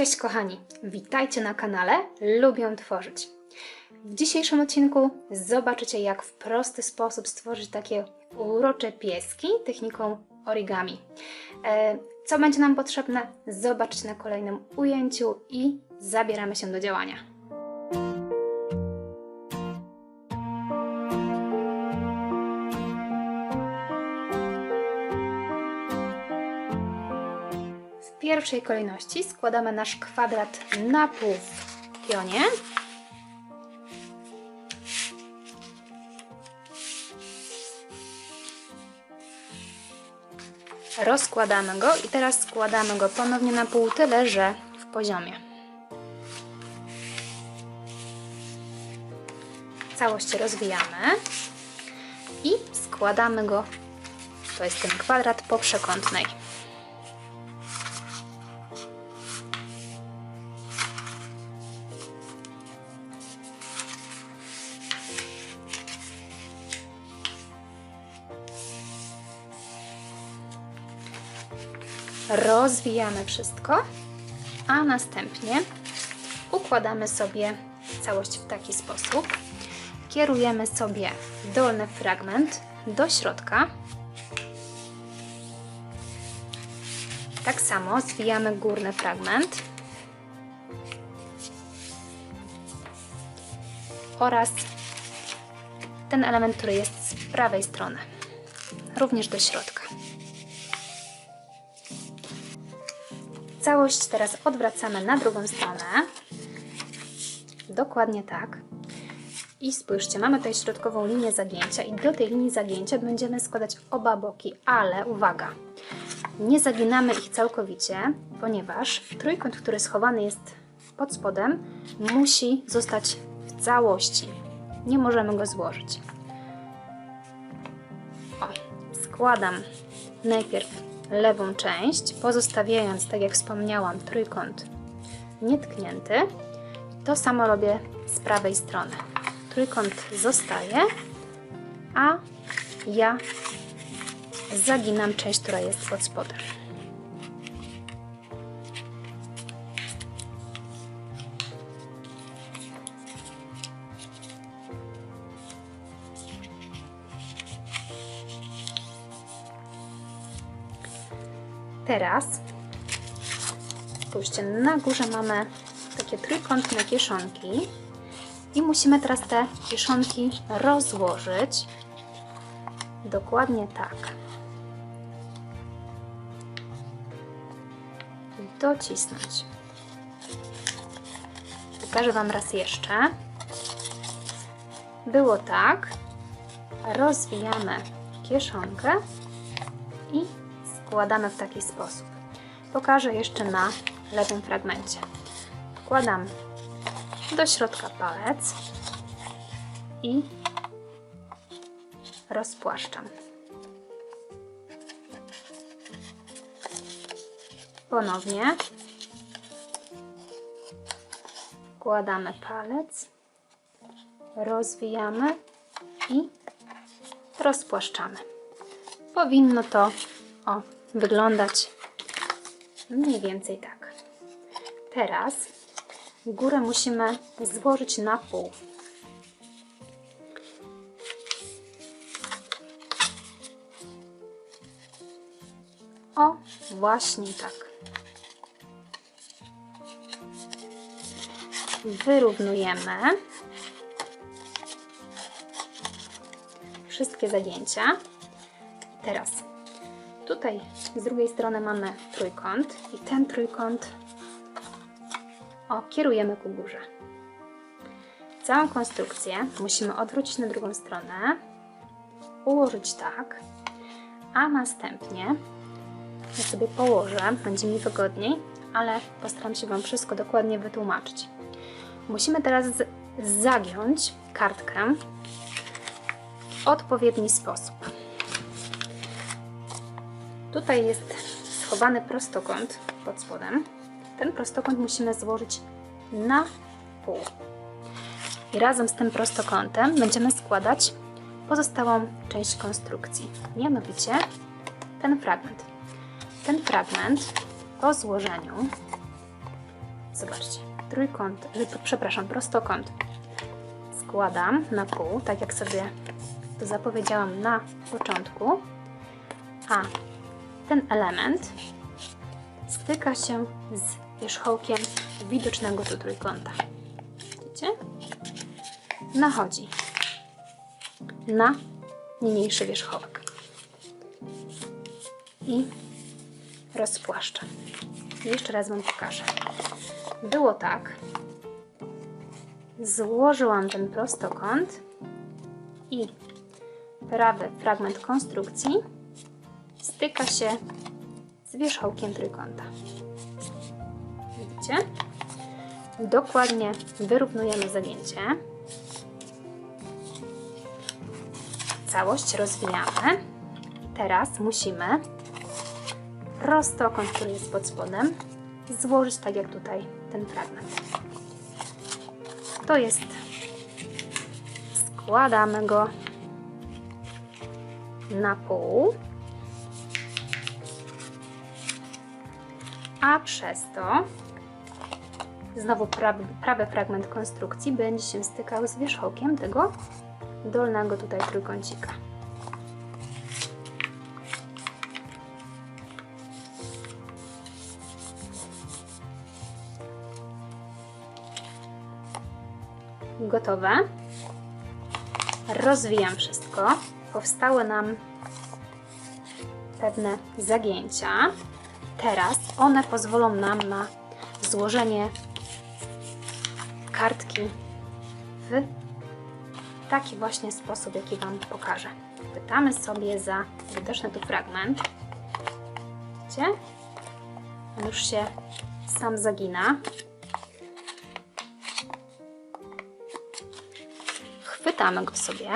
Cześć kochani, witajcie na kanale Lubię Tworzyć. W dzisiejszym odcinku zobaczycie jak w prosty sposób stworzyć takie urocze pieski techniką origami. E, Co będzie nam potrzebne zobaczcie na kolejnym ujęciu i zabieramy się do działania. Pierwszej kolejności składamy nasz kwadrat na pół w pionie. Rozkładamy go i teraz składamy go ponownie na pół, tyle że w poziomie. Całość rozwijamy i składamy go, to jest ten kwadrat po przekątnej. Rozwijamy wszystko, a następnie układamy sobie całość w taki sposób. Kierujemy sobie dolny fragment do środka. Tak samo zwijamy górny fragment oraz ten element, który jest z prawej strony, również do środka. Całość teraz odwracamy na drugą stronę. Dokładnie tak. I spójrzcie, mamy tutaj środkową linię zagięcia i do tej linii zagięcia będziemy składać oba boki, ale uwaga, nie zaginamy ich całkowicie, ponieważ trójkąt, który schowany jest pod spodem, musi zostać w całości. Nie możemy go złożyć. Składam najpierw lewą część, pozostawiając, tak jak wspomniałam, trójkąt nietknięty. To samo robię z prawej strony. Trójkąt zostaje, a ja zaginam część, która jest pod spodem. Teraz spójrzcie, na górze mamy takie trójkątne kieszonki i musimy teraz te kieszonki rozłożyć dokładnie tak. Docisnąć. Pokażę Wam raz jeszcze. Było tak. Rozwijamy kieszonkę i składamy w taki sposób. Pokażę jeszcze na lewym fragmencie. Wkładam do środka palec i rozpłaszczam. Ponownie wkładamy palec, rozwijamy i rozpłaszczamy. Powinno to o, wyglądać mniej więcej tak. Teraz górę musimy złożyć na pół. O, właśnie tak. Wyrównujemy wszystkie zagięcia. Teraz Tutaj z drugiej strony mamy trójkąt i ten trójkąt o, kierujemy ku górze. Całą konstrukcję musimy odwrócić na drugą stronę, ułożyć tak, a następnie ja sobie położę, będzie mi wygodniej, ale postaram się Wam wszystko dokładnie wytłumaczyć. Musimy teraz zagiąć kartkę w odpowiedni sposób. Tutaj jest schowany prostokąt pod spodem. Ten prostokąt musimy złożyć na pół. I razem z tym prostokątem będziemy składać pozostałą część konstrukcji, mianowicie ten fragment. Ten fragment po złożeniu zobaczcie, trójkąt, przepraszam, prostokąt składam na pół, tak jak sobie to zapowiedziałam na początku, a ten element styka się z wierzchołkiem widocznego tu trójkąta. Widzicie? Nachodzi na niniejszy wierzchołek i rozpłaszcza. Jeszcze raz Wam pokażę. Było tak. Złożyłam ten prostokąt i prawy fragment konstrukcji styka się z wierzchołkiem trójkąta. Widzicie? Dokładnie wyrównujemy zagięcie. Całość rozwijamy. Teraz musimy prostokąt, który jest pod spodem, złożyć tak jak tutaj ten fragment. To jest. Składamy go na pół. A przez to znowu prawy, prawy fragment konstrukcji będzie się stykał z wierzchołkiem tego dolnego tutaj trójkącika. Gotowe. Rozwijam wszystko. Powstały nam pewne zagięcia. Teraz one pozwolą nam na złożenie kartki w taki właśnie sposób, jaki Wam pokażę. Pytamy sobie za widoczny tu fragment. Widzicie? On już się sam zagina. Chwytamy go sobie.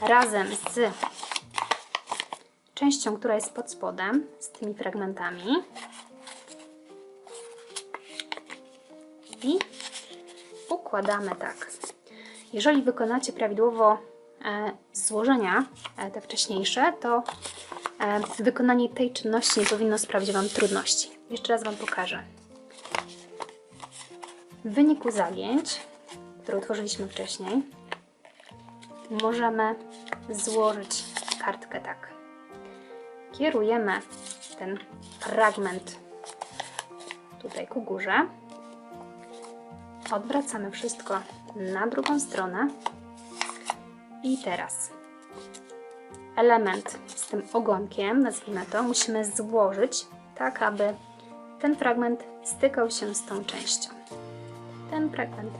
Razem z częścią, która jest pod spodem, z tymi fragmentami. I układamy tak. Jeżeli wykonacie prawidłowo e, złożenia, e, te wcześniejsze, to e, wykonanie tej czynności nie powinno sprawić Wam trudności. Jeszcze raz Wam pokażę. W wyniku zagięć, które utworzyliśmy wcześniej, możemy złożyć kartkę tak. Kierujemy ten fragment tutaj ku górze. Odwracamy wszystko na drugą stronę. I teraz element z tym ogonkiem, nazwijmy to, musimy złożyć tak, aby ten fragment stykał się z tą częścią. Ten fragment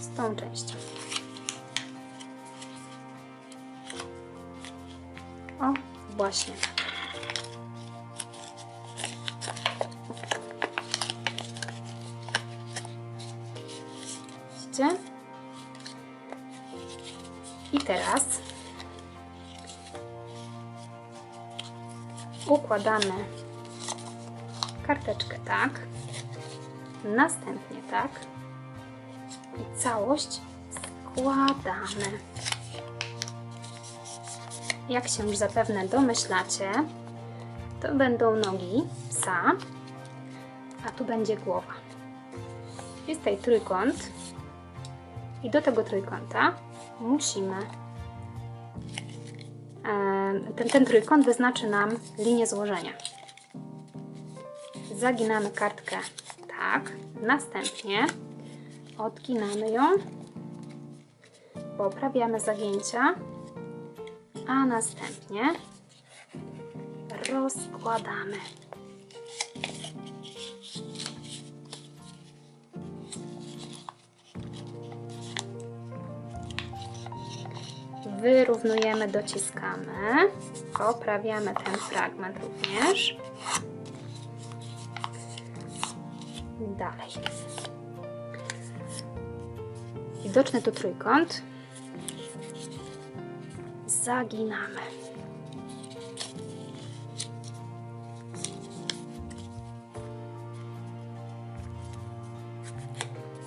z tą częścią. O, właśnie. Widzicie? I teraz układamy karteczkę tak, następnie tak i całość składamy. Jak się już zapewne domyślacie, to będą nogi psa, a tu będzie głowa. Jest tutaj trójkąt i do tego trójkąta musimy ten, ten trójkąt wyznaczy nam linię złożenia. Zaginamy kartkę tak, następnie odginamy ją, poprawiamy zagięcia, a następnie rozkładamy. Wyrównujemy, dociskamy, poprawiamy ten fragment również. Dalej. Widoczny tu trójkąt. Zaginamy.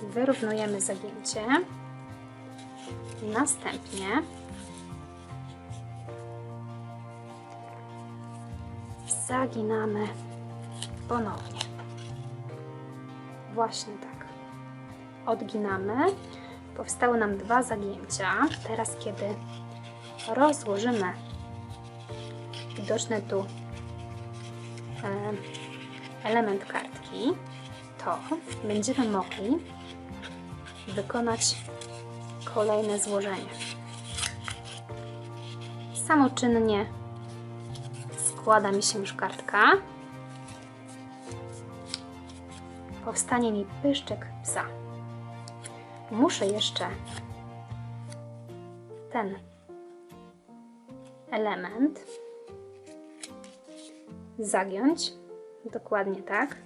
Wyrównujemy zagięcie. Następnie zaginamy ponownie. Właśnie tak. Odginamy. Powstały nam dwa zagięcia. Teraz, kiedy rozłożymy widoczny tu e, element kartki, to będziemy mogli wykonać kolejne złożenie. Samoczynnie składa mi się już kartka. Powstanie mi pyszczek psa. Muszę jeszcze ten element zagiąć. Dokładnie tak.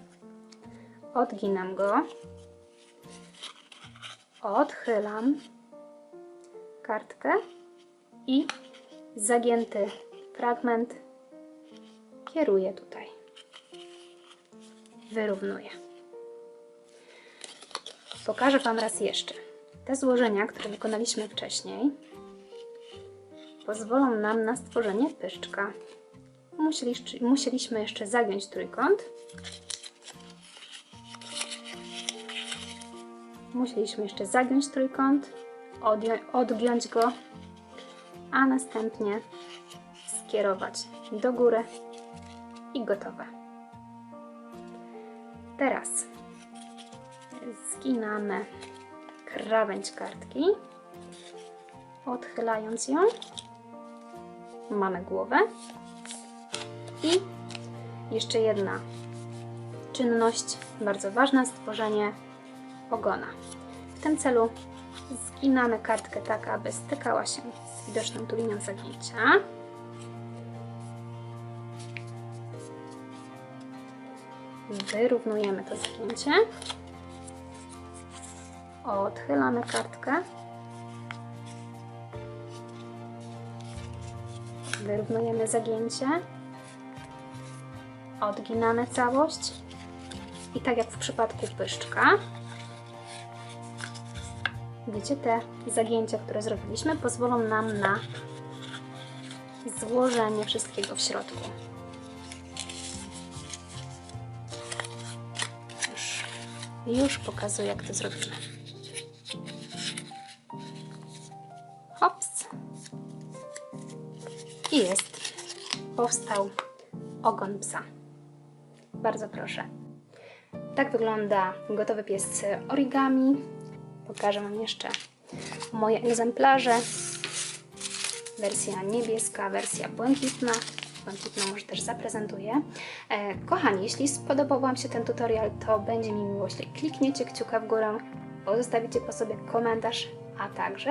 Odginam go. Odchylam kartkę i zagięty fragment kieruję tutaj. Wyrównuję. Pokażę Wam raz jeszcze. Te złożenia, które wykonaliśmy wcześniej, pozwolą nam na stworzenie pyszczka. Musieliś- Musieliśmy jeszcze zagiąć trójkąt. Musieliśmy jeszcze zagiąć trójkąt, odgiąć go, a następnie skierować do góry i gotowe. Teraz zginamy krawędź kartki, odchylając ją. Mamy głowę i jeszcze jedna czynność, bardzo ważna, stworzenie ogona. W tym celu zginamy kartkę tak, aby stykała się z widoczną tu linią zagięcia. Wyrównujemy to zagięcie. Odchylamy kartkę. Wyrównujemy zagięcie. Odginamy całość. I tak jak w przypadku pyszczka, wiecie, te zagięcia, które zrobiliśmy, pozwolą nam na złożenie wszystkiego w środku. Już, już pokazuję, jak to zrobimy. Jest. Powstał ogon psa. Bardzo proszę. Tak wygląda gotowy pies origami. Pokażę Wam jeszcze moje egzemplarze. Wersja niebieska, wersja błękitna. Błękitną może też zaprezentuję. E, kochani, jeśli spodobał Wam się ten tutorial, to będzie mi miło, jeśli klikniecie kciuka w górę, pozostawicie po sobie komentarz, a także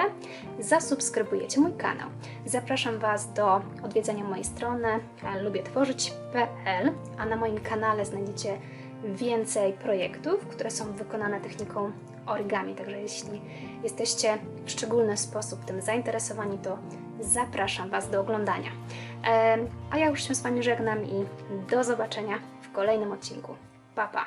zasubskrybujecie mój kanał. Zapraszam Was do odwiedzenia mojej strony e, lubietworzyć.pl, a na moim kanale znajdziecie więcej projektów, które są wykonane techniką origami. Także jeśli jesteście w szczególny sposób tym zainteresowani, to zapraszam Was do oglądania. E, A ja już się z Wami żegnam i do zobaczenia w kolejnym odcinku. Pa, pa!